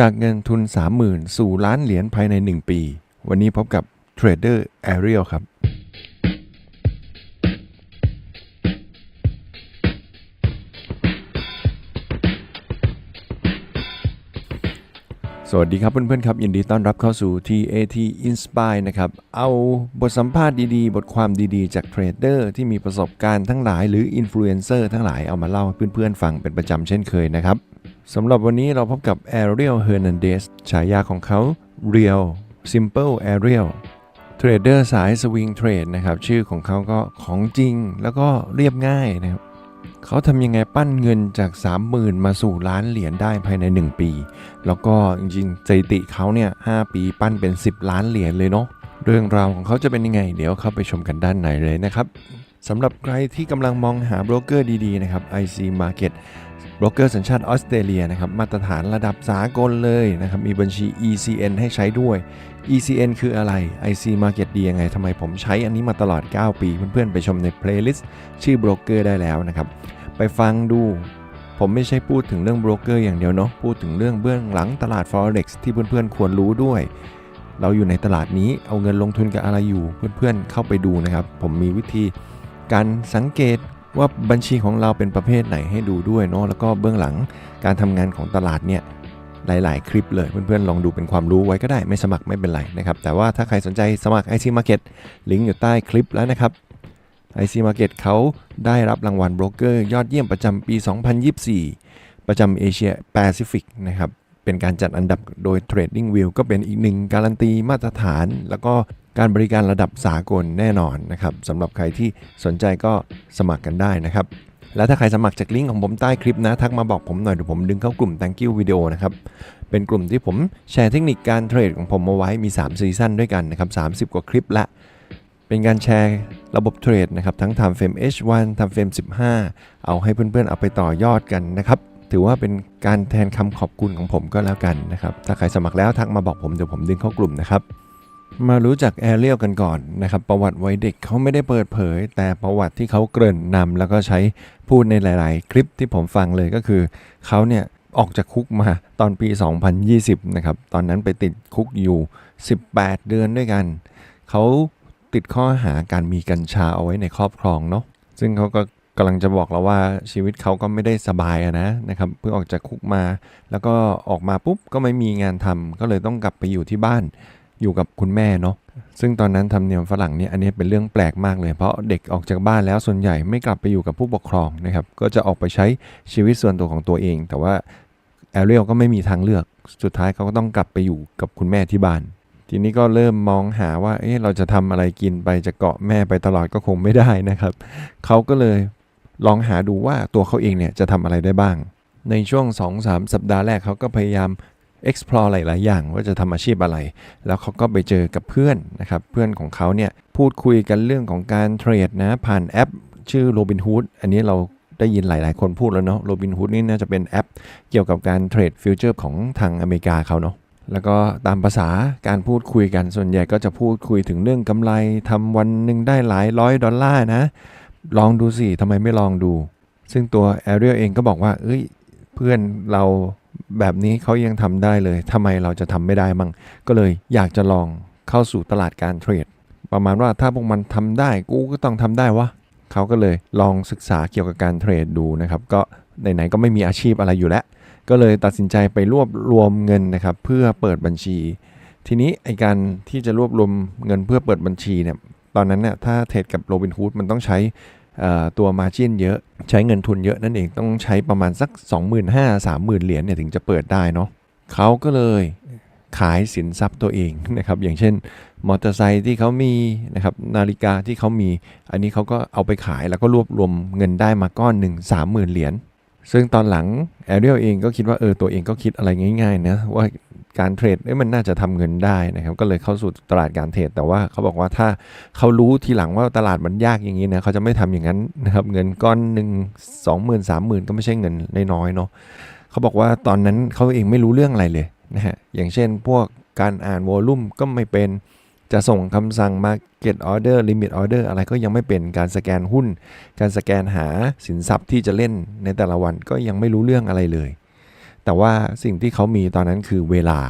จากเงินทุน 30,000 สู่ล้านเหรียญภายใน 1 ปี วันนี้พบกับเทรดเดอร์แอเรียลครับ สวัสดีครับเพื่อนๆครับ ยินดีต้อนรับเข้าสู่ TAT Inspire นะครับ เอาบทสัมภาษณ์ดีๆ บทความดีๆ จากเทรดเดอร์ที่มีประสบการณ์ทั้งหลายหรืออินฟลูเอนเซอร์ทั้งหลายเอามาเล่าให้เพื่อนๆฟังเป็นประจำเช่นเคยนะครับ สำหรับวันนี้เราพบกับ Ariel Hernandez ฉายาของเขา Real Simple Ariel เทรดเดอร์สายสวิงเทรดนะครับ ชื่อของเขาก็ของจริงแล้วก็เรียบง่ายนะครับเขาทำยังไงปั้นเงินจาก 30,000 มาสู่ล้านเหรียญได้ภายใน 1 ปี แล้วก็จริงๆสถิติเขาเนี่ย 5 ปีปั้นเป็น 10 ล้านเหรียญเลยเนาะเรื่องราวของเขาจะเป็นยังไง เดี๋ยวเข้าไปชมกันด้านในเลยนะครับสำหรับใครที่กำลังมองหาโบรกเกอร์ดีๆนะครับ IC Market โบรกเกอร์สัญชาติออสเตรเลียนะครับมาตรฐานระดับสากลเลยนะครับมีบัญชี ECN ให้ใช้ด้วย ECN คืออะไร IC Market ดียังไงทำไมผมใช้อันนี้มาตลอด 9 ปี เพื่อนๆ ไปชมใน playlist ชื่อโบรกเกอร์ได้แล้วนะครับ ไปฟังดู ผมไม่ใช่พูดถึงเรื่องโบรกเกอร์อย่างเดียวเนาะพูดถึงเรื่องเบื้องหลังตลาด Forex ที่เพื่อนๆ ควรรู้ด้วย เราอยู่ในตลาดนี้เอาเงินลงทุนกับอะไรอยู่เพื่อนๆเข้าไปดูนะครับ ผมมีวิธีการสังเกต ว่าบัญชีของเราเป็นประเภทไหนให้ดูด้วยเนาะแล้วก็เบื้องหลังการทำงานของตลาดเนี่ยหลาย ๆ คลิปเลยเพื่อน ๆ ลองดูเป็นความรู้ไว้ก็ได้ไม่สมัครไม่เป็นไรนะครับ แต่ว่าถ้าใครสนใจสมัคร IC Market ลิงก์อยู่ใต้คลิปแล้วนะครับ IC Market เขาได้รับรางวัลโบรกเกอร์ยอดเยี่ยมประจำปี 2024 ประจำเอเชียแปซิฟิกนะครับเป็นการจัดอันดับโดย Trading View ก็เป็นอีกหนึ่งการันตีมาตรฐาน แล้วก็ การบริการระดับสากลแน่นอนนะครับสำหรับใครที่สนใจก็สมัครกันได้นะครับแล้วถ้าใครสมัครจากลิงก์ของผมใต้คลิปนะ ทักมาบอกผมหน่อยเดี๋ยวผมดึงเข้ากลุ่ม Thank you วิดีโอนะครับ เป็นกลุ่มที่ผมแชร์เทคนิคการเทรดของผมมาไว้มี 3 ซีซั่นด้วยกันนะครับ 30 กว่าคลิปละ เป็นการแชร์ระบบเทรดนะครับ ทั้ง Time Frame H1 Time Frame 15 เอาให้เพื่อนๆ เอาไปต่อยอดกันนะครับ ถือว่าเป็นการแทนคำขอบคุณของผมก็แล้วกันนะครับ ถ้าใครสมัครแล้วทักมาบอกผมเดี๋ยวผมดึงเข้ากลุ่มนะครับ มารู้จักแอเรียลกันก่อนนะครับ ประวัติวัยเด็กเขาไม่ได้เปิดเผย แต่ประวัติที่เขาเกริ่นนำแล้วก็ใช้พูดในหลาย ๆ คลิปที่ผมฟังเลยก็คือเขาเนี่ยออกจากคุกมาตอนปี 2020 นะครับ ตอนนั้นไปติดคุกอยู่ 18 เดือนด้วยกัน เขาติดข้อหาการมีกัญชาเอาไว้ในครอบครองเนาะ ซึ่งเขาก็กำลังจะบอกเราว่าชีวิตเขาก็ไม่ได้สบายะนะนะครับ เพิ่งออกจากคุกมา แล้วก็ออกมาปุ๊บก็ไม่มีงานทำก็เลยต้องกลับไปอยู่ที่บ้าน อยู่กับคุณแม่เนาะซึ่งตอนนั้นทำเนียมฝรั่งเนี่ยอันนี้เป็นเรื่องแปลกมากเลย เพราะเด็กออกจากบ้านแล้วส่วนใหญ่ไม่กลับไปอยู่กับผู้ปกครองนะครับก็จะออกไปใช้ชีวิตส่วนตัวของตัวเอง แต่ว่าแอเรียลก็ไม่มีทางเลือกสุดท้ายเขาก็ต้องกลับไปอยู่กับคุณแม่ที่บ้าน ทีนี้ก็เริ่มมองหาว่าเอ๊ะเราจะทำอะไรกินไปจะเกาะแม่ไปตลอดก็คงไม่ได้นะครับเขาก็เลยลองหาดูว่าตัวเขาเองเนี่ยจะทำอะไรได้บ้าง ในช่วง 2-3 สัปดาห์แรกเขาก็พยายาม explore หลาย ๆ อย่างว่าจะทำอาชีพอะไร แล้วเขาก็ไปเจอกับเพื่อนนะครับ เพื่อนของเขาเนี่ยพูดคุยกันเรื่องของการเทรดนะผ่านแอปชื่อ Robinhood อันนี้เราได้ยินหลาย ๆ คนพูดแล้วเนาะ Robinhood นี่น่าจะเป็นแอป เกี่ยวกับการเทรดฟิวเจอร์ของทางอเมริกาเขาเนาะแล้วก็ตามภาษาการพูดคุยกันส่วนใหญ่ก็จะพูดคุยถึงเรื่องกำไรทำวันหนึ่งได้หลายร้อยดอลลาร์นะ ลองดูสิทำไมไม่ลองดู ซึ่งตัวแอเรียลเองก็บอกว่า เอ้ย เพื่อนเรา แบบนี้เขายังทำได้เลยทำไมเราจะทำไม่ได้มั่งก็เลยอยากจะลองเข้าสู่ตลาดการเทรด ประมาณว่าถ้าพวกมันทำได้กูก็ต้องทำได้วะเขาก็เลยลองศึกษาเกี่ยวกับการเทรดดูนะครับ ก็ไหนๆก็ไม่มีอาชีพอะไรอยู่แล้ว ก็เลยตัดสินใจไปรวบรวมเงินนะครับเพื่อเปิดบัญชี ทีนี้ไอการที่จะรวบรวมเงินเพื่อเปิดบัญชีเนี่ยตอนนั้นเนี่ยถ้าเทรดกับโรบินฮูดมันต้องใช้ ตัวมาจินเยอะใช้เงินทุนเยอะนั่นเองต้องใช้ประมาณสัก 25,000 30,000 เหรียญเนี่ยถึงจะเปิดได้เนาะเขาก็เลยขายสินทรัพย์ตัวเองนะครับอย่างเช่นมอเตอร์ไซค์ที่เขามีนะครับนาฬิกาที่เขามี อันนี้เขาก็เอาไปขายแล้วก็รวบรวมเงินได้มาก้อนหนึ่ง30,000เหรียญซึ่งตอนหลังแอเรียลเองก็คิดว่าเออตัวเองก็คิดอะไรง่ายๆนะว่า การเทรดเอ้ยมันน่าจะทำเงินได้นะครับก็เลยเข้าสู่ตลาดการเทรดแต่ว่าเขาบอกว่าถ้าเขารู้ทีหลังว่าตลาดมันยากอย่างนี้นะเขาจะไม่ทำอย่างนั้นนะครับเงินก้อนหนึ่งสองหมื่นสามหมื่นก็ไม่ใช่เงินน้อยๆเนาะเขาบอกว่าตอนนั้นเขาเองไม่รู้เรื่องอะไรเลยนะฮะอย่างเช่นพวกการอ่านวอลลุ่มก็ไม่เป็นจะส่งคำสั่ง Market Order Limit Order อะไรก็ยังไม่เป็นการสแกนหุ้น การสแกนหาสินทรัพย์ที่จะเล่นในแต่ละวันก็ยังไม่รู้เรื่องอะไรเลย แต่ว่าสิ่งที่เขามีตอนนั้นคือเวลา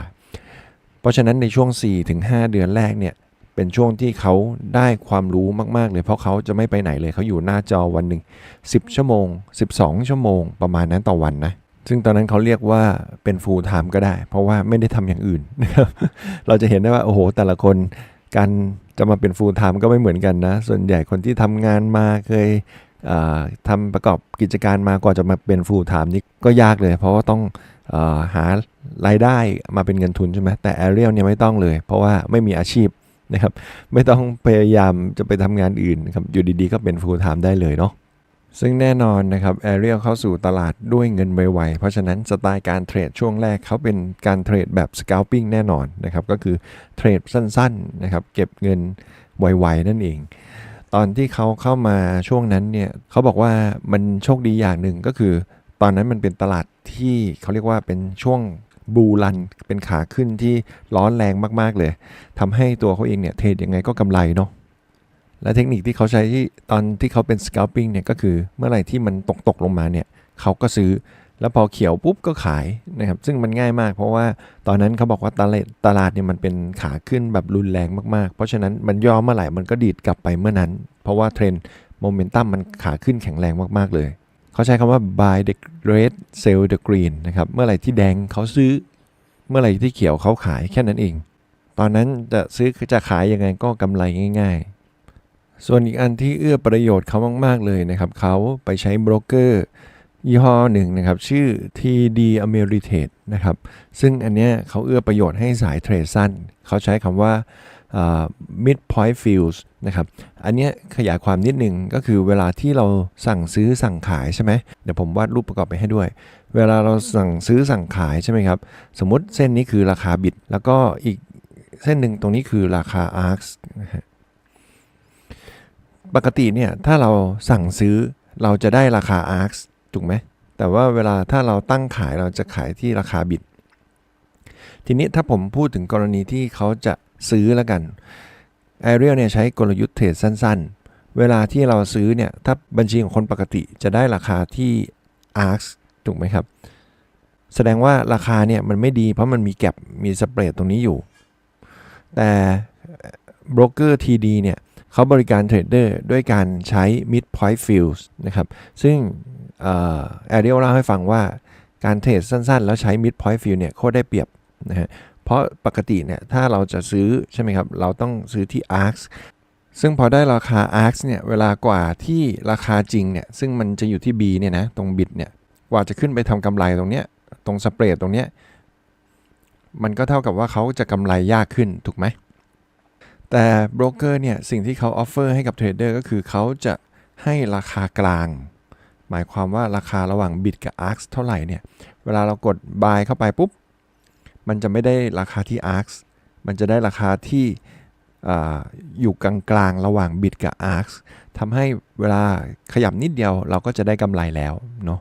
เพราะฉะนั้นในช่วง 4-5 เดือนแรกเนี่ยเป็นช่วงที่เขาได้ความรู้มาก ๆ เลย เพราะเขาจะไม่ไปไหนเลยเขาอยู่หน้าจอวันหนึ่ง10 ชั่วโมง 12 ชั่วโมง ประมาณนั้นต่อวันนะซึ่งตอนนั้นเขาเรียกว่าเป็น full time ก็ได้ เพราะว่าไม่ได้ทำอย่างอื่นนะครับเราจะเห็นได้ว่าโอ้โหแต่ละคนการจะมาเป็น full time ก็ไม่เหมือนกันนะ ส่วนใหญ่คนที่ทำงานมาเคย อ่าทำประกอบกิจการมากว่าจะมาเป็น full time นี่ก็ยากเลย เพราะว่าต้องอหารายได้มาเป็นเงินทุนใช่ไหมแต่ Ariel เนี่ยไม่ต้องเลย เพราะว่าไม่มีอาชีพนะครับ ไม่ต้องพยายามจะไปทำงานอื่นครับอยู่ดีๆ ก็เป็น full time ได้เลยเนาะซึ่งแน่นอนนะครับแอเรียลเข้าสู่ตลาดด้วยเงินไวๆเพราะฉะนั้นสไตล์การเทรดช่วงแรกเขาเป็นการเทรดแบบ scalping แน่นอนนะครับ ก็คือเทรดสั้นๆนะครับเก็บเงินไวๆนั่นเอง ตอนที่เขาเข้ามาช่วงนั้นเนี่ยเขาบอกว่ามันโชคดีอย่างหนึ่งก็คือ ตอนนั้นมันเป็นตลาดที่เขาเรียกว่าเป็นช่วงบูรันเป็นขาขึ้นที่ร้อนแรงมากๆเลยทำให้ตัวเขาเองเนี่ยเทรดยังไงก็กำไรเนาะและเทคนิคที่เขาใช้ที่ตอนที่เขาเป็น scalping เนี่ยก็คือเมื่อไหร่ที่มันตกตกลงมาเนี่ยเขาก็ซื้อ แล้วพอเขียวปุ๊บก็ขายนะครับซึ่งมันง่ายมาก เพราะว่าตอนนั้นเขาบอกว่าตลาดตลาดเนี่ยมันเป็นขาขึ้นแบบรุนแรงมากๆ เพราะฉะนั้นมันย่อเมื่อไหร่มันก็ดีดกลับไปเมื่อนั้น เพราะว่าเทรนด์โมเมนตัมมันขาขึ้นแข็งแรงมากๆเลย เขาใช้คำว่า buy the red sell the green นะครับเมื่อไหร่ที่แดงเขาซื้อ เมื่อไหร่ที่เขียวเขาขายแค่นั้นเอง ตอนนั้นจะซื้อจะขายยังไงก็กำไรง่าย ๆ ส่วนอีกอันที่เอื้อประโยชน์เขามาก ๆเลยนะครับเขาไปใช้โบรกเกอร์ ยี่ห้อหนึ่งนะครับ ชื่อ TD Ameritrade นะครับ ซึ่งอันเนี้ยเขาเอื้อประโยชน์ให้สายเทรดสั้น เขาใช้คำว่า mid point fields นะครับ อันเนี้ยขยายความนิดนึงก็คือเวลาที่เราสั่งซื้อสั่งขายใช่ไหม เดี๋ยวผมวาดรูปประกอบไปให้ด้วย เวลาเราสั่งซื้อสั่งขายใช่ไหมครับ สมมติเส้นนี้คือราคาบิตแล้วก็อีกเส้นหนึ่งตรงนี้คือราคา ARX นะฮะปกติเนี่ยถ้าเราสั่งซื้อเราจะได้ราคา ARX ถูกไหมแต่ว่าเวลาถ้าเราตั้งขายเราจะขายที่ราคาบิตทีนี้ถ้าผมพูดถึงกรณีที่เขาจะซื้อแล้วกัน a r i e l เนี่ยใช้กลยุทธ์เทรดสั้นๆ เวลาที่เราซื้อเนี่ยถ้าบัญชีของคนปกติจะได้ราคาที่ ARX ถูกไหมครับ แสดงว่าราคาเนี่ยมันไม่ดีเพราะมันมีแกลบมีสเปรดตรงนี้อยู่ แต่โบรกเกอร์ TD เนี่ยเขาบริการเทรดเดอร์ด้วยการใช้ mid point fields นะครับ ซึ่ง แอเรียลเล่าให้ฟังว่าการเทรดสั้นๆ แล้วใช้ mid point field เนี่ยโคตรได้เปรียบนะฮะเพราะปกติเนี่ยถ้าเราจะซื้อใช่ไหมครับ เราต้องซื้อที่ ARX ซึ่งพอได้ราคา ARX เนี่ยเวลากว่าที่ราคาจริงเนี่ยซึ่งมันจะอยู่ที่ B เนี่ยนะตรงบิดเนี่ยกว่าจะขึ้นไปทำกำไรตรงเนี้ยตรงสเปรดตรงเนี้ยมันก็เท่ากับว่าเขาจะกำไรยากขึ้นถูกไหมแต่โบรกเกอร์เนี่ยสิ่งที่เขาออฟเฟอร์ให้กับเทรดเดอร์ก็คือเขาจะให้ราคากลาง หมายความว่าราคาระหว่างบิตกับ ARX เท่าไหร่เนี่ย เวลาเรากด buy เข้าไปปุ๊บ มันจะไม่ได้ราคาที่ ARX มันจะได้ราคาที่อยู่กลางๆ ระหว่างบิตกับ ARX ทำให้เวลาขยับนิดเดียวเราก็จะได้กำไรแล้วเนาะ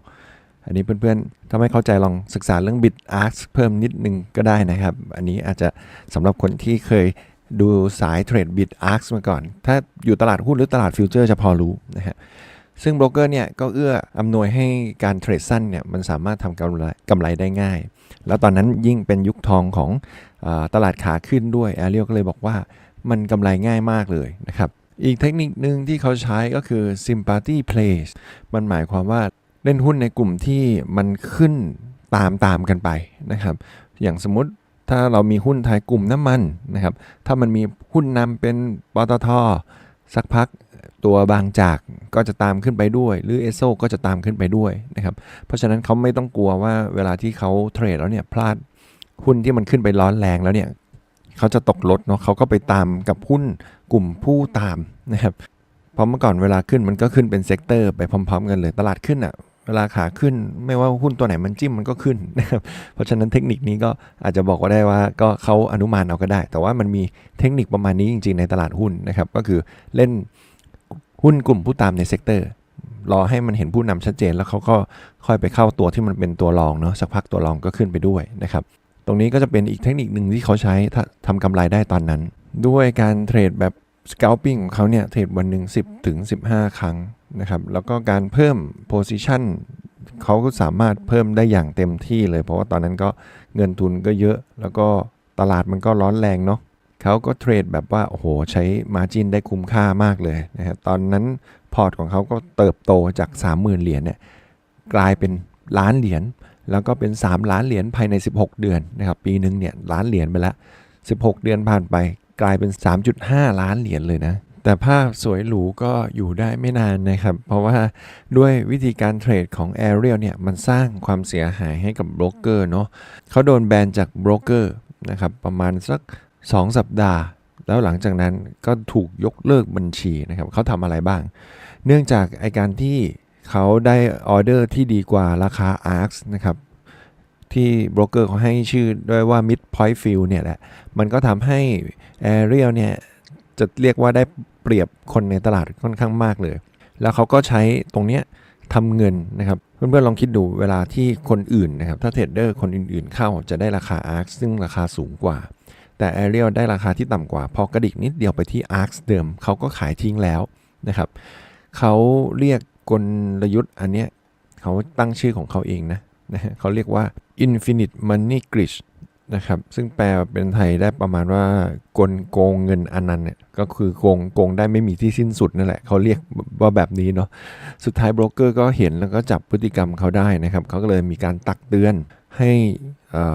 อันนี้เพื่อนๆ ถ้าไม่เข้าใจลองศึกษาเรื่อง bit ARX เพิ่มนิดนึงก็ได้นะครับ อันนี้อาจจะสำหรับคนที่เคยดูสายเทรด bit ARX มาก่อน ถ้าอยู่ตลาดหุ้นหรือตลาดฟิวเจอร์จะพอรู้นะฮะ ซึ่งโบรกเกอร์เนี่ยก็เอื้ออำนวยให้การเทรดสั้นเนี่ยมันสามารถทำกำไรกำไรได้ง่าย แล้วตอนนั้นยิ่งเป็นยุคทองของอตลาดขาขึ้นด้วยแอเรียลก็เลยบอกว่ามันกำไรง่ายมากเลยนะครับ อีกเทคนิคหนึ่งที่เขาใช้ก็คือ sympathy plays มันหมายความว่าเล่นหุ้นในกลุ่มที่มันขึ้นตามตามกันไปนะครับ อย่างสมมติถ้าเรามีหุ้นไทยกลุ่มน้ำมันนะครับ ถ้ามันมีหุ้นนำเป็นปตทสักพัก ตัวบางจากก็จะตามขึ้นไปด้วย หรือเอโซก็จะตามขึ้นไปด้วยนะครับเพราะฉะนั้นเขาไม่ต้องกลัวว่าเวลาที่เขาเทรดแล้วเนี่ยพลาดหุ้นที่มันขึ้นไปร้อนแรงแล้วเนี่ยเขาจะตกรถเนาะเขาก็ไปตามกับหุ้นกลุ่มผู้ตามนะครับเพราะเมื่อก่อนเวลาขึ้นมันก็ขึ้นเป็นเซกเตอร์ไปพร้อม ๆ กันเลยตลาดขึ้นอะ่ะเวลาขาขึ้นไม่ว่าหุ้นตัวไหนมันจิ้มมันก็ขึ้นนะครับเพราะฉะนั้นเทคนิคนี้ก็อาจจะบอกว่าได้ว่าก็เขาอนุมานเอาก็ได้ แต่ว่ามันมีเทคนิคประมาณนี้จริง ๆ ในตลาดหุ้นนะครับก็คือเล่น หุ้นกลุ่มผู้ตามในเซกเตอร์รอให้มันเห็นผู้นำชัดเจนแล้วเขาก็ค่อยไปเข้าตัวที่มันเป็นตัวรองเนาะสักพักตัวรองก็ขึ้นไปด้วยนะครับตรงนี้ก็จะเป็นอีกเทคนิคหนึ่งที่เขาใช้ถ้าทำกำไรได้ตอนนั้น ด้วยการเทรดแบบ scalping ของเขาเนี่ยเทรดวันหนึ่ง10 ถึง 15 ครั้งนะครับแล้วก็การเพิ่ม position เขาก็สามารถเพิ่มได้อย่างเต็มที่เลย เพราะว่าตอนนั้นก็เงินทุนก็เยอะ แล้วก็ตลาดมันก็ร้อนแรงเนาะ เขาก็เทรดแบบว่าโอ้โหใช้มาจินได้คุ้มค่ามากเลยนะครับตอนนั้นพอร์ตของเขาก็เติบโตจาก 30,000 เหรียญเนี่ยกลายเป็นล้านเหรียญแล้วก็เป็น 3 ล้านเหรียญภายใน 16 เดือนนะครับปีหนึ่งเนี่ยล้านเหรียญไปล้ว16 เดือนผ่านไปกลายเป็น 3.5 ล้านเหรียญเลยนะแต่ภาพสวยหรูก็อยู่ได้ไม่นานนะครับ เพราะว่าด้วยวิธีการเทรดของ a อ r i e l เนี่ยมันสร้างความเสียหายให้กับโบรกเกอร์เนาะเขาโดนแบนจากโบรกเกอร์นะครับประมาณสัก 2 สัปดาห์ แล้วหลังจากนั้นก็ถูกยกเลิกบัญชีนะครับเขาทำอะไรบ้าง เนื่องจากไอการที่เขาได้ออเดอร์ที่ดีกว่าราคา ARX นะครับที่โบรกเกอร์เขาให้ชื่อด้วยว่า Mid Point Field เนี่ยแหละ มันก็ทำให้ a อ r i e l เนี่ยจะเรียกว่าได้เปรียบคนในตลาดค่อนข้างมากเลย แล้วเขาก็ใช้ตรงเนี้ยทำเงินนะครับ เพื่อนๆลองคิดดูเวลาที่คนอื่นนะครับ ถ้าเทรดเดอร์คนอื่นๆเข้าจะได้ราคา ARX ซึ่งราคาสูงกว่า แต่ a อ r i e l ได้ราคาที่ต่ำกว่า พอกระดิกนิดเดียวไปที่ ARX เดิมเขาก็ขายทิ้งแล้วนะครับเขาเรียกกลยุทธ์อันเนี้ยเขาตั้งชื่อของเขาเองนะนะฮะเขาเรียกว่า Infinite Money Glitch นะครับซึ่งแปลเป็นไทยได้ประมาณว่ากลโกงเงินอนันต์เนี่ยก็คือโกงโกงได้ไม่มีที่สิ้นสุดนั่นแหละเขาเรียกว่าแบบนี้เนาะสุดท้ายโบรกเกอร์ก็เห็นแล้วก็จับพฤติกรรมเขาได้นะครับเขาก็เลยมีการตักเตือน ให้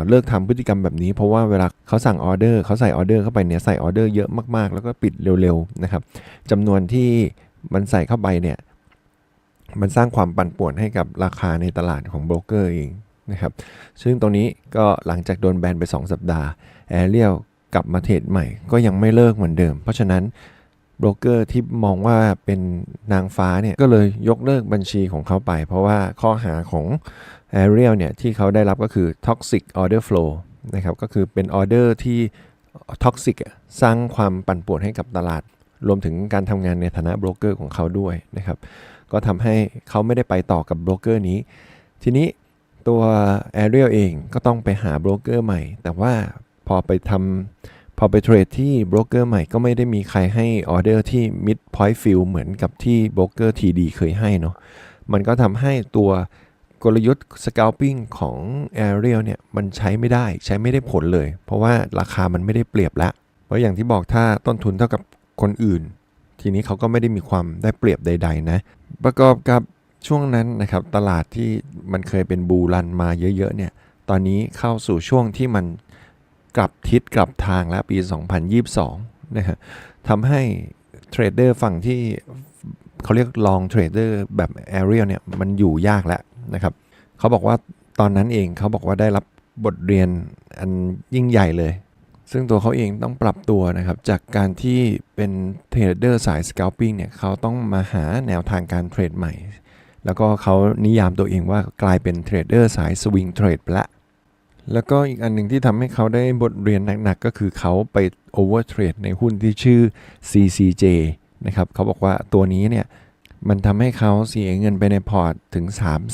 เลิกทำพฤติกรรมแบบนี้ เพราะว่าเวลาเขาสั่งออเดอร์เขาใส่ออเดอร์เข้าไปเนี่ยใส่ออเดอร์เยอะมากๆ แล้วก็ปิดเร็วๆนะครับจำนวนที่มันใส่เข้าไปเนี่ยมันสร้างความปั่นป่วนให้กับราคาในตลาดของโบรกเกอร์เองนะครับซึ่งตรงนี้ก็หลังจากโดนแบนไป 2 สัปดาห์แอเรียลกลับมาเทรดใหม่ก็ยังไม่เลิกเหมือนเดิม เพราะฉะนั้นโบรกเกอร์ที่มองว่าเป็นนางฟ้าเนี่ยก็เลยยกเลิกบัญชีของเขาไป เพราะว่าข้อหาของ a r i e l เนี่ยที่เขาได้รับก็คือ toxic order flow นะครับก็คือเป็นออเดอร์ที่ toxic อะสร้างความปั่นป่วนให้กับตลาด รวมถึงการทำงานในฐานะโบรกเกอร์ของเขาด้วยนะครับก็ทำให้เขาไม่ได้ไปต่อกับโบรกเกอร์นี้ ทีนี้ตัว a r i e l เองก็ต้องไปหาโบรกเกอร์ใหม่ แต่ว่าพอไปทำพอไปเทรดที่โบรกเกอร์ใหม่ก็ไม่ได้มีใครให้ออเดอร์ที่ mid point field เหมือนกับที่โบรกเกอร์ TD เคยให้เนาะมันก็ทำให้ตัว กลยุทธ์ scalping ของ a r i e l เนี่ยมันใช้ไม่ได้ใช้ไม่ได้ผลเลย เพราะว่าราคามันไม่ได้เปรียบแล้วเพราะอย่างที่บอกถ้าต้นทุนเท่ากับคนอื่น ทีนี้เขาก็ไม่ได้มีความได้เปรียบใด ๆ นะ ประกอบกับช่วงนั้นนะครับตลาดที่มันเคยเป็นบูรันมาเยอะๆเนี่ยตอนนี้เข้าสู่ช่วงที่มันกลับทิศกลับทางแล้วปี 2022นะฮะทำให้เทรดเดอร์ฝั่งที่เขาเรียกลองเทรดเดอร์แบบ a r i e l เนี่ยมันอยู่ยากแล้ว นะครับเขาบอกว่าตอนนั้นเองเขาบอกว่าได้รับบทเรียนอันยิ่งใหญ่เลย ซึ่งตัวเขาเองต้องปรับตัวนะครับ จากการที่เป็นเทรดเดอร์สาย scalping เนี่ยเขาต้องมาหาแนวทางการเทรดใหม่ แล้วก็เขานิยามตัวเองว่ากลายเป็นเทรดเดอร์สายสวิงเทรดไปละแล้วก็อีกอันหนึ่งที่ทำให้เขาได้บทเรียนหนักๆ ก็คือเขาไปโอเวอร์เทรดในหุ้นที่ชื่อ CCJ นะครับเขาบอกว่าตัวนี้เนี่ย มันทำให้เขาเสียเงินไปในพอร์ตถึง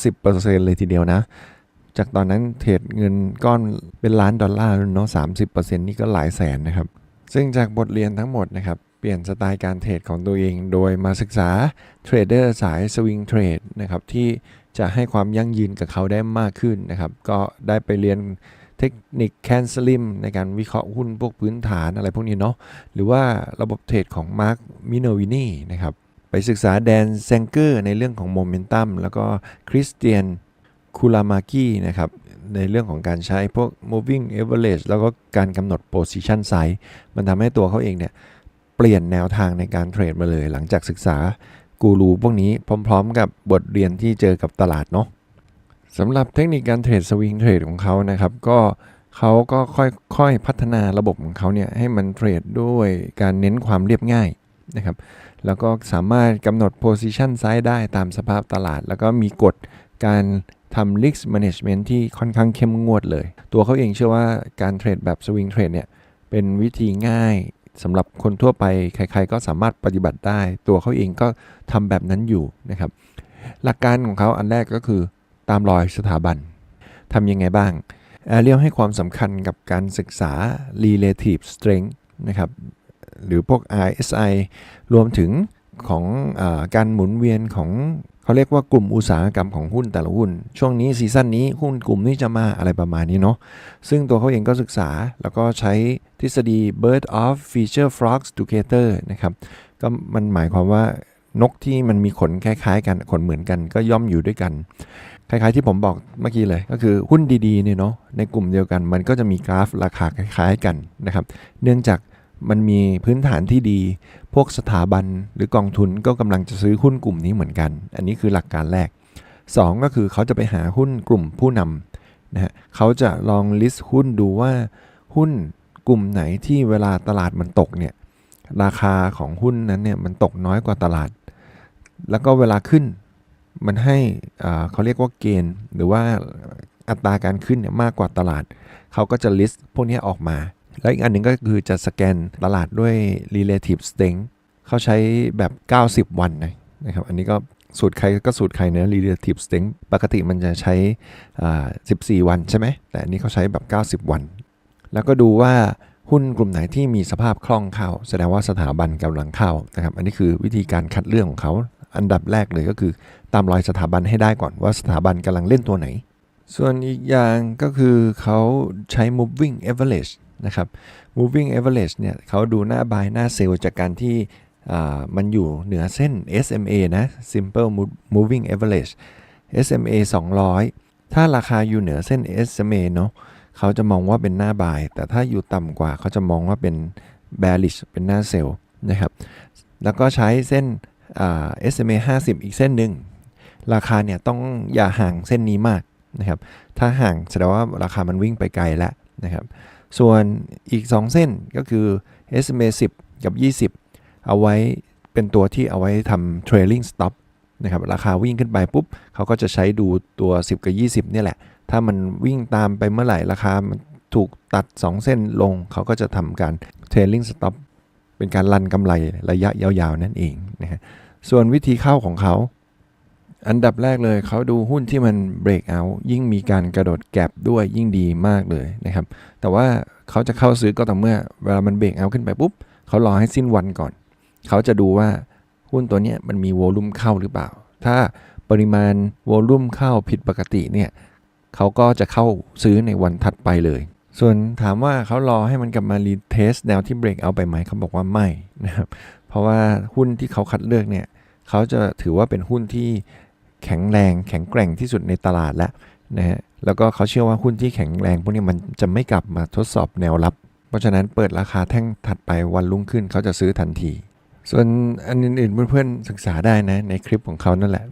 30%เลยทีเดียวนะ จากตอนนั้นเทรดเงินก้อนเป็นล้านดอลลาร์เนาะ30%นี่ก็หลายแสนนะครับ ซึ่งจากบทเรียนทั้งหมดนะครับ เปลี่ยนสไตล์การเทรดของตัวเอง โดยมาศึกษาเทรดเดอร์สายสวิงเทรดนะครับที่จะให้ความยั่งยืนกับเขาได้มากขึ้นนะครับ ก็ได้ไปเรียนเทคนิคแคนสลิมในการวิเคราะห์หุ้นพวกพื้นฐานอะไรพวกนี้เนาะหรือว่าระบบเทรดของมาร์คมิโนวินีนะครับ ไปศึกษาแดนแซงเกอร์ในเรื่องของโมเมนตัมแล้วก็คริสเตียนคูลามากี้นะครับในเรื่องของการใช้พวก moving average แล้วก็การกำหนด position size มันทำให้ตัวเขาเองเนี่ยเปลี่ยนแนวทางในการเทรดมาเลย หลังจากศึกษากูรูพวกนี้พร้อม ๆ กับบทเรียนที่เจอกับตลาดเนาะสำหรับเทคนิคการเทรดสวิงเทรดของเขานะครับ ก็เขาก็ค่อยๆพัฒนาระบบของเขาเนี่ยให้มันเทรดด้วยการเน้นความเรียบง่ายนะครับ แล้วก็สามารถกำหนด position size ได้ตามสภาพตลาด แล้วก็มีกฎการทำ risk management ที่ค่อนข้างเข้มงวดเลย ตัวเขาเองเชื่อว่าการเทรดแบบสวิงเทรดเนี่ยเป็นวิธีง่ายสำหรับคนทั่วไปใครๆก็สามารถปฏิบัติได้ ตัวเขาเองก็ทำแบบนั้นอยู่นะครับ หลักการของเขาอันแรกก็คือตามรอยสถาบันทำยังไงบ้างแอเรียลให้ความสำคัญกับการศึกษา relative strength นะครับ หรือพวก RSI รวมถึงของอการหมุนเวียนของเขาเรียกว่ากลุ่มอุตสาหกรรมของหุ้นแต่ละหุ้น ช่วงนี้ซีซั่นนี้หุ้นกลุ่มนี้จะมาอะไรประมาณนี้เนาะซึ่งตัวเขาเองก็ศึกษาแล้วก็ใช้ทฤษฎี bird of feature frogs together นะครับก็มันหมายความว่านกที่มันมีขนคล้ายๆ กันขนเหมือนกันก็ย่อมอยู่ด้วยกัน คล้ายๆที่ผมบอกเมื่อกี้เลย ก็คือหุ้นดีๆเนี่ยเนาะในกลุ่มเดียวกัน มันก็จะมีกราฟราคาคล้ายๆกันนะครับ เนื่องจาก มันมีพื้นฐานที่ดี พวกสถาบันหรือกองทุนก็กำลังจะซื้อหุ้นกลุ่มนี้เหมือนกัน อันนี้คือหลักการแรก 2 ก็คือเขาจะไปหาหุ้นกลุ่มผู้นำนะฮะเขาจะลองลิสต์หุ้นดูว่าหุ้นกลุ่มไหนที่เวลาตลาดมันตกเนี่ยราคาของหุ้นนั้นเนี่ยมันตกน้อยกว่าตลาด แล้วก็เวลาขึ้นมันให้เขาเรียกว่าเกณฑ์ หรือว่าอัตราการขึ้นเนี่ยมากกว่าตลาด เขาก็จะ list พวกนี้ออกมา แล้วอีกอันหนึ่งก็คือจะสแกนตลาดด้วย relative strength เขาใช้แบบ 90 วันนะนะครับอันนี้ก็สูตรใครก็สูตรใครนะ relative strength ปกติมันจะใช้ 14 วันใช่ไหม แต่อันนี้เขาใช้แบบ 90 วัน แล้วก็ดูว่าหุ้นกลุ่มไหนที่มีสภาพคล่องเข้า แสดงว่าสถาบันกำลังเข้านะครับ อันนี้คือวิธีการคัดเลือกของเขา อันดับแรกเลยก็คือ ตามรอยสถาบันให้ได้ก่อนว่าสถาบันกำลังเล่นตัวไหน ส่วนอีกอย่างก็คือเขาใช้ moving average นะครับ moving average เนี่ยเขาดูหน้า buy หน้า sell จากการที่มันอยู่เหนือเส้น SMA นะ simple moving average SMA 200 ถ้าราคาอยู่เหนือเส้น SMA เนาะเขาจะมองว่าเป็นหน้า buy แต่ถ้าอยู่ต่ำกว่าเขาจะมองว่าเป็น bearish เป็นหน้า sell นะครับ แล้วก็ใช้เส้น SMA 50 อีกเส้นหนึ่ง ราคาเนี่ยต้องอย่าห่างเส้นนี้มากนะครับ ถ้าห่างแสดงว่าราคามันวิ่งไปไกลแล้วนะครับ ส่วนอีก 2 เส้นก็คือ SMA 10 กับ 20 เอาไว้เป็นตัวที่เอาไว้ทำ trailing stop นะครับราคาวิ่งขึ้นไปปุ๊บเขาก็จะใช้ดูตัว 10 กับ 20เนี่ยแหละ ถ้ามันวิ่งตามไปเมื่อไหร่ราคามันถูกตัด 2 เส้นลง เขาก็จะทำการ trailing stop เป็นการลันกำไรระยะยาวๆนั่นเองนะฮะส่วนวิธีเข้าของเขา อันดับแรกเลยเขาดูหุ้นที่มัน break out ยิ่งมีการกระโดดแก็บด้วยยิ่งดีมากเลยนะครับ แต่ว่าเขาจะเข้าซื้อก็ต่อเมื่อเวลามัน break out ขึ้นไปปุ๊บเขารอให้สิ้นวันก่อน เขาจะดูว่าหุ้นตัวนี้มันมีโวลุ่มเข้าหรือเปล่า ถ้าปริมาณโวลุ่มเข้าผิดปกติเนี่ยเขาก็จะเข้าซื้อในวันถัดไปเลย ส่วนถามว่าเขารอให้มันกลับมารีเทสแนวที่ break out ไปไหมเขาบอกว่าไม่นะครับ เพราะว่าหุ้นที่เขาคัดเลือกเนี่ยเขาจะถือว่าเป็นหุ้นที่ แข็งแรงแข็งแกร่งที่สุดในตลาดแล้วนะฮะแล้วก็เขาเชื่อว่าหุ้นที่แข็งแรงพวกนี้มันจะไม่กลับมาทดสอบแนวรับ เพราะฉะนั้นเปิดราคาแท่งถัดไปวันรุ่งขึ้นเขาจะซื้อทันที ส่วนอันอื่นๆเพื่อนๆศึกษาได้นะในคลิปของเขานั่นแหละ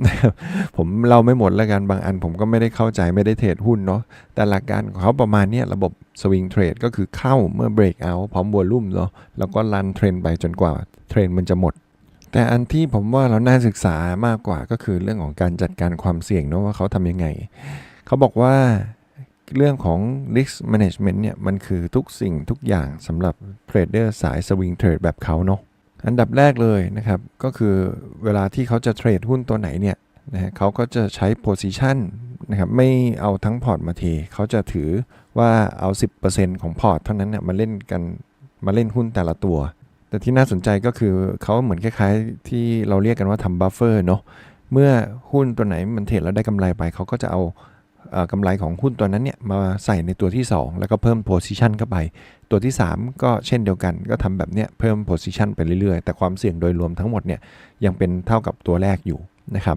ผมเราไม่หมดแล้วกันบางอันผมก็ไม่ได้เข้าใจไม่ได้เทรดหุ้นเนาะแต่หลักการของเขาประมาณนี้ระบบสวิงเทรดก็คือเข้าเมื่อ break out พร้อมวอลุ่มเนาะแล้วก็รันเทรนไปจนกว่าเทรนมันจะหมด แต่อันที่ผมว่าเราน่าศึกษามากกว่าก็คือเรื่องของการจัดการความเสี่ยงเนาะว่าเขาทำยังไง เขาบอกว่าเรื่องของ risk management เนี่ยมันคือทุกสิ่งทุกอย่างสำหรับเทรดเดอร์สายสวิงเทรดแบบเขาเนาะอันดับแรกเลยนะครับ ก็คือเวลาที่เขาจะเทรดหุ้นตัวไหนเนี่ยนะฮะเขาก็จะใช้ position นะครับไม่เอาทั้งพอร์ตมาเทเขาจะถือว่าเอา 10%ของพอร์ตเท่านั้นเนี่ยมาเล่นกันมาเล่นหุ้นแต่ละตัว แต่ที่น่าสนใจก็คือเขาเหมือนคล้ายๆ ที่เราเรียกกันว่าทำบัฟเฟอร์เนาะเมื่อหุ้นตัวไหนมันเทรดแล้วได้กำไรไป เขาก็จะเอากำไรของหุ้นตัวนั้นเนี่ยมาใส่ในตัวที่ 2 แล้วก็เพิ่มโพซิชันเข้าไป ตัวที่ 3 ก็เช่นเดียวกันก็ทำแบบเนี้ยเพิ่มโพซิชันไปเรื่อยๆ แต่ความเสี่ยงโดยรวมทั้งหมดเนี่ยยังเป็นเท่ากับตัวแรกอยู่นะครับ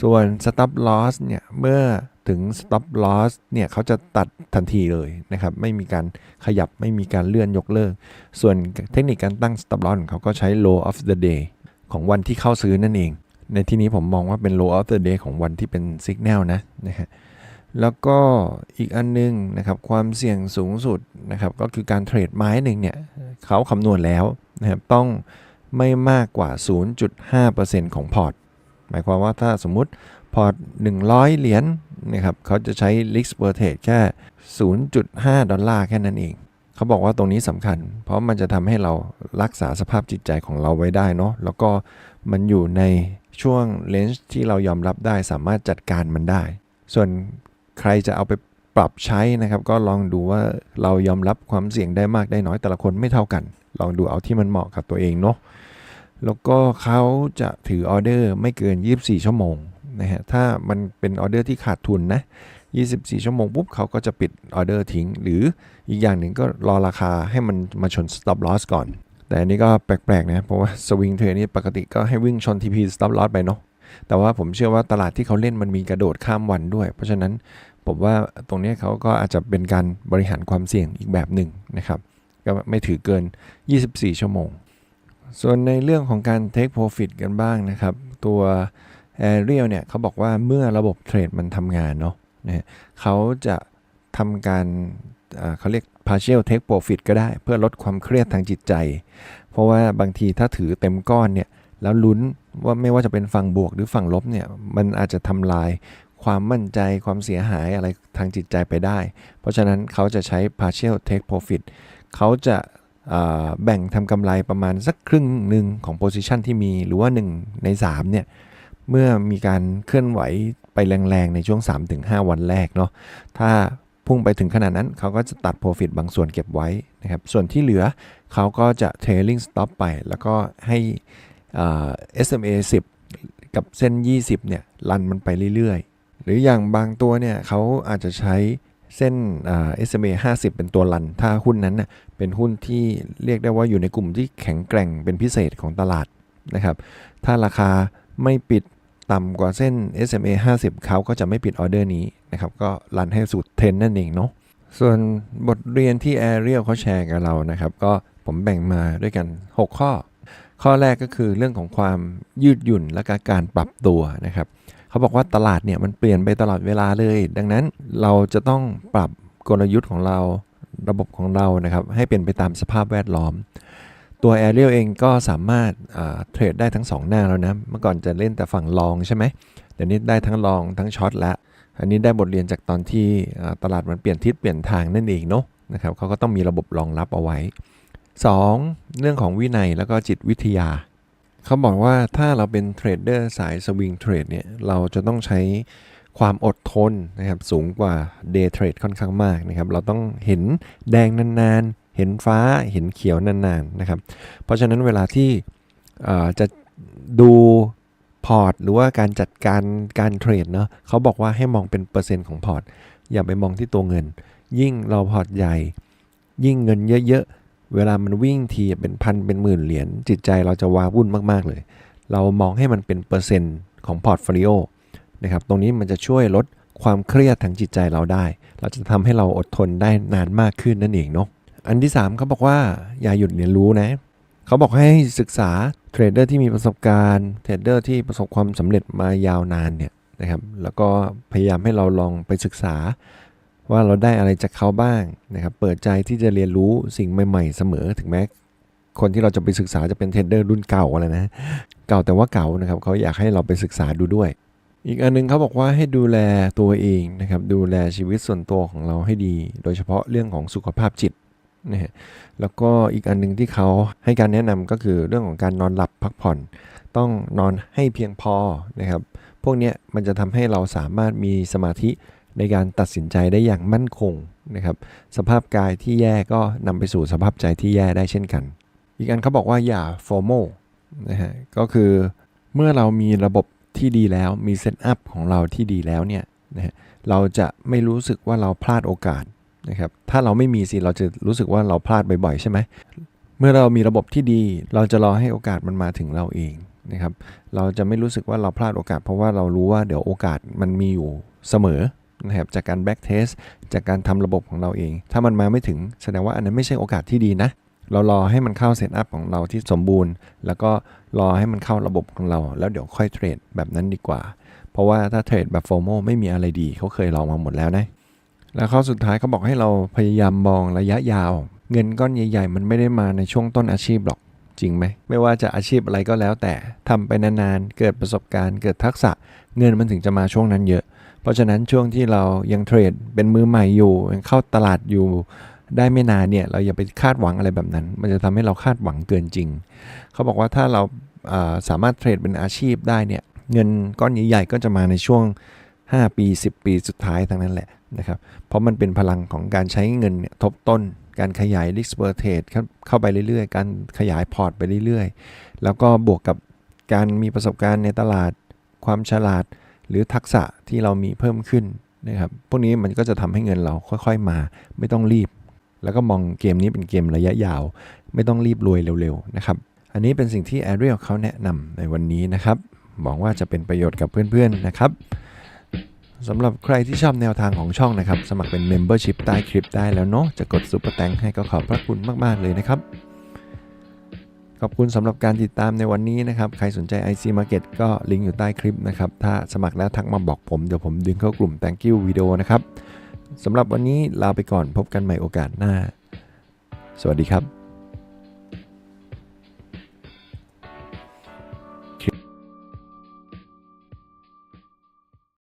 ส่วน stop loss เนี่ยเมื่อ ถึง stop loss เนี่ยเขาจะตัดทันทีเลยนะครับ ไม่มีการขยับไม่มีการเลื่อนยกเลิก ส่วนเทคนิคการตั้ง stop loss ของเขาก็ใช้ low of the day ของวันที่เข้าซื้อนั่นเอง ในที่นี้ผมมองว่าเป็น low of the day ของวันที่เป็น signal นะนะฮะแล้วก็อีกอันนึงนะครับความเสี่ยงสูงสุดนะครับก็คือการเทรดไม้หนึ่งเนี่ยเขาคำนวณแล้วนะครับต้องไม่มากกว่า 0.5%ของพอร์ต หมายความว่าถ้าสมมุติพอร์ต 100 เหรียญ นะครับเขาจะใช้ risk per trade แค่ 0.5 ดอลลาร์แค่นั้นเอง เขาบอกว่าตรงนี้สำคัญ เพราะมันจะทำให้เรารักษาสภาพจิตใจของเราไว้ได้เนาะแล้วก็มันอยู่ในช่วงเลนจ์ที่เรายอมรับได้สามารถจัดการมันได้ ส่วนใครจะเอาไปปรับใช้นะครับ ก็ลองดูว่าเรายอมรับความเสี่ยงได้มากได้น้อยแต่ละคนไม่เท่ากัน ลองดูเอาที่มันเหมาะกับตัวเองเนาะแล้วก็เขาจะถือออเดอร์ไม่เกิน 24 ชั่วโมง นะฮะถ้ามันเป็นออเดอร์ที่ขาดทุนนะ 24 ชั่วโมงปุ๊บเขาก็จะปิดออเดอร์ทิ้ง หรืออีกอย่างหนึ่งก็รอราคาให้มันมาชน stop loss ก่อน แต่อันนี้ก็แปลกๆนะ เพราะว่าสวิงเทรดนี่ปกติก็ให้วิ่งชน TP stop loss ไปเนาะแต่ว่าผมเชื่อว่าตลาดที่เขาเล่นมันมีกระโดดข้ามวันด้วย เพราะฉะนั้นผมว่าตรงนี้เขาก็อาจจะเป็นการบริหารความเสี่ยงอีกแบบหนึ่งนะครับ ก็ไม่ถือเกิน 24 ชั่วโมง ส่วนในเรื่องของการ take profit กันบ้างนะครับ ตัว a r i e l เนี่ยเขาบอกว่าเมื่อระบบเทรดมันทำงานเนาะนะเขาจะทำการเขาเรียก partial take profit ก็ได้เพื่อลดความเครียดทางจิตใจ เพราะว่าบางทีถ้าถือเต็มก้อนเนี่ยแล้วลุ้นว่าไม่ว่าจะเป็นฝั่งบวกหรือฝั่งลบเนี่ยมันอาจจะทำลายความมั่นใจความเสียหายอะไรทางจิตใจไปได้ เพราะฉะนั้นเขาจะใช้ partial take profit เขาจะแบ่งทำกำไรประมาณสักครึ่งหนึ่งของ position ที่มีหรือว่า 1 ใน3เนี่ย เมื่อมีการเคลื่อนไหวไปแรงๆ ในช่วง 3-5 วันแรกเนาะถ้าพุ่งไปถึงขนาดนั้นเขาก็จะตัด profit บางส่วนเก็บไว้นะครับส่วนที่เหลือเขาก็จะ trailing stop ไป แล้วก็ให้อ่า SMA 10 กับเส้น 20เนี่ยรันมันไปเรื่อยๆ หรืออย่างบางตัวเนี่ยเขาอาจจะใช้เส้นอ่า SMA 50 เป็นตัวรัน ถ้าหุ้นนั้นเน่ะเป็นหุ้นที่เรียกได้ว่าอยู่ในกลุ่มที่แข็งแกร่งเป็นพิเศษของตลาดนะครับถ้าราคาไม่ปิด ต่ำกว่าเส้น SMA 50 เขาก็จะไม่ปิดออเดอร์นี้นะครับ ก็รันให้สุดเทรนนั่นเองเนาะ ส่วนบทเรียนที่ a อ r i e l เขาแชร์กับเรานะครับ ก็ผมแบ่งมาด้วยกัน 6 ข้อ ข้อแรกก็คือเรื่องของความยืดหยุ่นและก็การปรับตัวนะครับ เขาบอกว่าตลาดเนี่ยมันเปลี่ยนไปตลอดเวลาเลย ดังนั้นเราจะต้องปรับกลยุทธ์ของเราระบบของเรานะครับให้เป็นไปตามสภาพแวดล้อม ตัว a อ r i e l เองก็สามารถเทรดได้ทั้ง 2 หน้าแล้วนะ เมื่อก่อนจะเล่นแต่ฝั่งลองใช่ไหมเดี๋ยวนี้ได้ทั้งลองทั้งช็อตแล้วอันนี้ได้บทเรียนจากตอนที่ตลาดมันเปลี่ยนทิศเปลี่ยนทางนั่นเองเนาะนะครับเขาก็ต้องมีระบบรองรับเอาไว้ 2. เรื่องของวินัยแล้วก็จิตวิทยา เขาบอกว่าถ้าเราเป็นเทรดเดอร์สายสวิงเทรดเนี่ยเราจะต้องใช้ความอดทนนะครับสูงกว่าเดย์เทรดค่อนข้างมากนะครับ เราต้องเห็นแดงนานๆ เห็นฟ้าเห็นเขียวนานๆนะครับ เพราะฉะนั้นเวลาที่จะดูพอร์ตหรือว่าการจัดการการเทรดเนาะเขาบอกว่าให้มองเป็นเปอร์เซ็นต์ของพอร์ต อย่าไปมองที่ตัวเงิน ยิ่งเราพอร์ตใหญ่ ยิ่งเงินเยอะๆ เวลามันวิ่งทีเป็นพันเป็นหมื่นเหรียญจิตใจเราจะวาวุ่นมากๆเลย เรามองให้มันเป็นเปอร์เซ็นต์ของพอร์ตโฟลิโอนะครับตรงนี้มันจะช่วยลดความเครียดทางจิตใจเราได้ เราจะทำให้เราอดทนได้นานมากขึ้นนั่นเองเนาะ อันที่3เขาบอกว่าอย่าหยุดเรียนรู้นะเขาบอกให้ศึกษาเทรดเดอร์ที่มีประสบการณ์เทรดเดอร์ที่ประสบความสำเร็จมายาวนานเนี่ยนะครับแล้วก็พยายามให้เราลองไปศึกษา ว่าเราได้อะไรจากเขาบ้างนะครับเปิดใจที่จะเรียนรู้สิ่งใหม่ ๆ เสมอถึงแม้คนที่เราจะไปศึกษาจะเป็นเทรดเดอร์รุ่นเก่าอะไรนะเก่าแต่ว่าเก่านะครับเขาอยากให้เราไปศึกษาดูด้วย อีกอันนึงเขาบอกว่าให้ดูแลตัวเองนะครับดูแลชีวิตส่วนตัวของเราให้ดี โดยเฉพาะเรื่องของสุขภาพจิต นะฮะแล้วก็อีกอันหนึ่งที่เขาให้การแนะนำก็คือเรื่องของการนอนหลับพักผ่อน ต้องนอนให้เพียงพอนะครับ พวกนี้มันจะทำให้เราสามารถมีสมาธิในการตัดสินใจได้อย่างมั่นคงนะครับ สภาพกายที่แย่ก็นำไปสู่สภาพใจที่แย่ได้เช่นกัน อีกอันเขาบอกว่าอย่าโฟโมนะฮะก็คือเมื่อเรามีระบบที่ดีแล้วมีเซตอัพของเราที่ดีแล้วเนี่ยนะฮะเราจะไม่รู้สึกว่าเราพลาดโอกาส นะครับถ้าเราไม่มีสิเราจะรู้สึกว่าเราพลาดบ่อยๆใช่ไหมเมื่อเรามีระบบที่ดี เราจะรอให้โอกาสมันมาถึงเราเองนะครับเราจะไม่รู้สึกว่าเราพลาดโอกาส เพราะว่าเรารู้ว่าเดี๋ยวโอกาสมันมีอยู่เสมอนะครับจากการแบ็กเทสจากการทำระบบของเราเอง ถ้ามันมาไม่ถึงแสดงว่าอันนั้นไม่ใช่โอกาสที่ดีนะเรารอให้มันเข้าเซตอัพของเราที่สมบูรณ์ แล้วก็รอให้มันเข้าระบบของเรา แล้วเดี๋ยวค่อยเทรดแบบนั้นดีกว่า เพราะว่าถ้าเทรดแบบโฟโมไม่มีอะไรดีเขาเคยลองมาหมดแล้วนะ แล้วข้อสุดท้ายเขาบอกให้เราพยายามมองระยะยาว เงินก้อนใหญ่ ๆ มันไม่ได้มาในช่วงต้นอาชีพหรอกจริงไหมไม่ว่าจะอาชีพอะไรก็แล้วแต่ทำไปนานๆ เกิดประสบการณ์ เกิดทักษะ เงินมันถึงจะมาช่วงนั้นเยอะ เพราะฉะนั้นช่วงที่เรายังเทรดเป็นมือใหม่อยู่ยังเข้าตลาดอยู่ได้ไม่นานเนี่ยเราอย่าไปคาดหวังอะไรแบบนั้น มันจะทำให้เราคาดหวังเกินจริง เขาบอกว่าถ้าเราอ่าสามารถเทรดเป็นอาชีพได้เนี่ยเงินก้อนใหญ่ๆก็จะมาในช่วง 5 ปี 10 ปีสุดท้ายทั้งนั้นแหละ นะครับเพราะมันเป็นพลังของการใช้เงินเนี่ยทบต้น การขยาย risk per trade เข้าเข้าไปเรื่อยๆ การขยายพอร์ตไปเรื่อยๆ แล้วก็บวกกับการมีประสบการณ์ในตลาด ความฉลาด หรือทักษะที่เรามีเพิ่มขึ้นนะครับพวกนี้มันก็จะทำให้เงินเราค่อยๆมา ไม่ต้องรีบ แล้วก็มองเกมนี้เป็นเกมระยะยาว ไม่ต้องรีบรวยเร็วๆนะครับอันนี้เป็นสิ่งที่ Ariel เขาแนะนำในวันนี้นะครับหวังว่าจะเป็นประโยชน์กับเพื่อนๆนะครับ สำหรับใครที่ชอบแนวทางของช่องนะครับ สมัครเป็น Membership ใต้คลิปได้แล้วเนาะจะกด Super t h a n k ให้ก็ขอบพระคุณมาก ๆ เลยนะครับ ขอบคุณสำหรับการติดตามในวันนี้นะครับ ใครสนใจ IC Market ก็ลิงก์อยู่ใต้คลิปนะครับ ถ้าสมัครแล้วทักมาบอกผม เดี๋ยวผมดึงเข้ากลุ่ม Thank you วิดีโอนะครับสำหรับวันนี้ลาไปก่อนพบกันใหม่โอกาสหน้า สวัสดีครับ